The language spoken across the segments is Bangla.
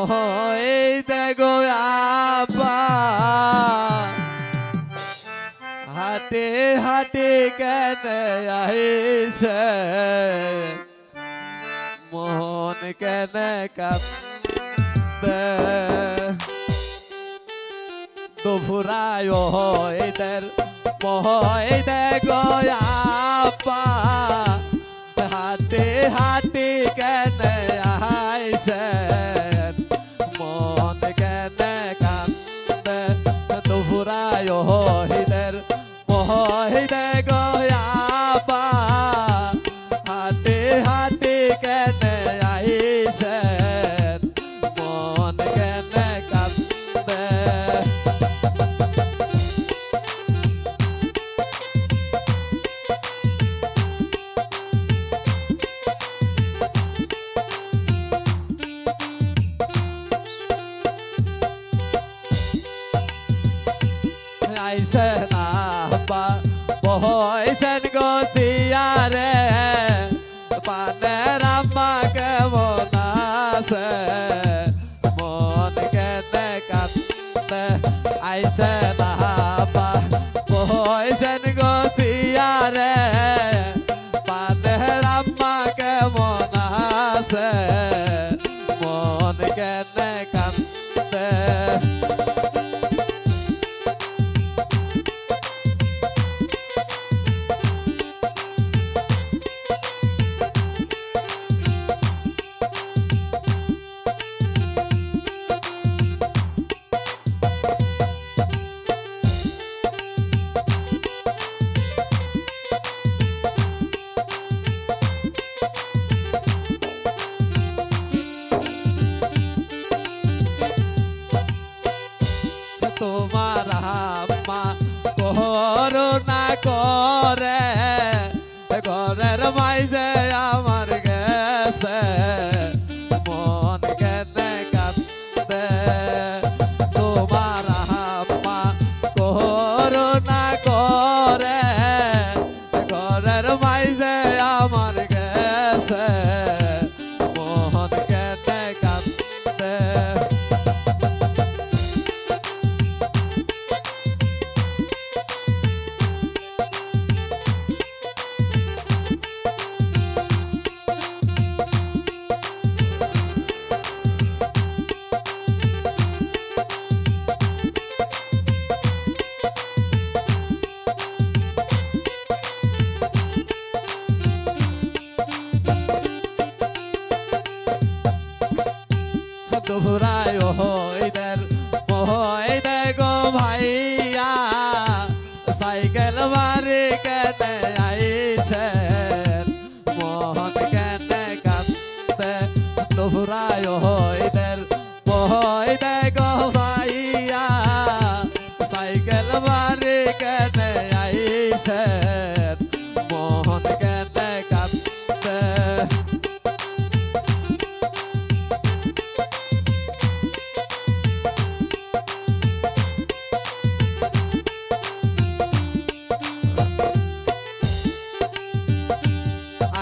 এই দেখো আপা হাটে হাটে কেন আইছে মোহন কেন কান্দে দুপুরায় এদের মহই দেখো আপা হাটে হাটে বহইছেন গতিয়ারে পানের আম্মা কেমন দুহরায় হইদের মহইদে গো ভাইয়া, সাইকেল মারি কেনে আইছে মোহন কেনে কান্দে দুহরায় হইদের মহইদে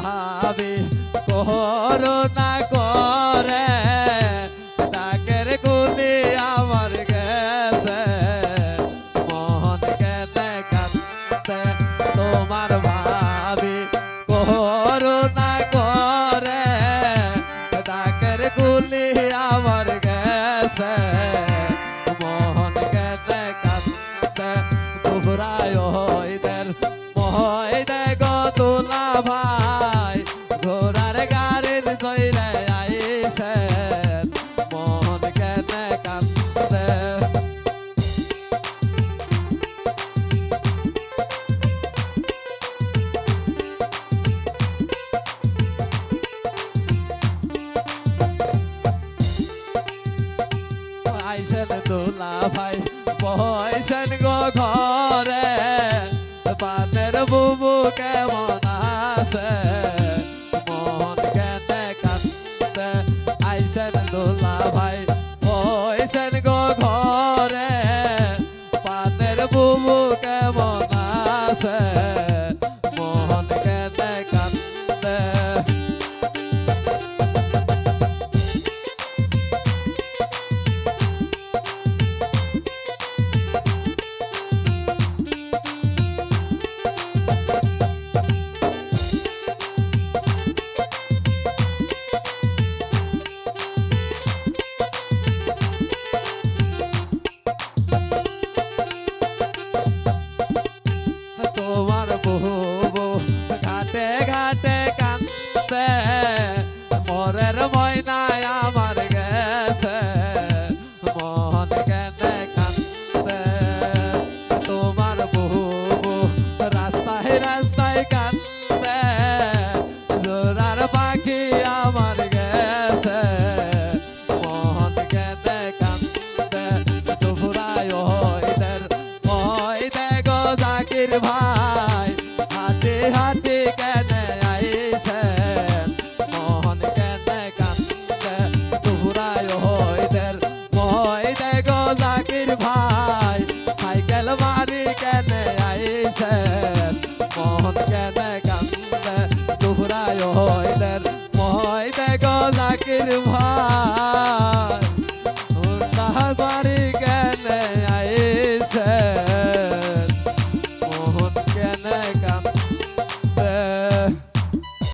তোমার ভাবি, করুণা করে। ডাকের গুলি আমার গেছে। মোহন কেনে কান্দে তোমার ভাবি। করুণা করে। ডাকের গুলি আমার গেছে। কেনে কান্দে দুহরায় হইদের ওই দেখো তোলা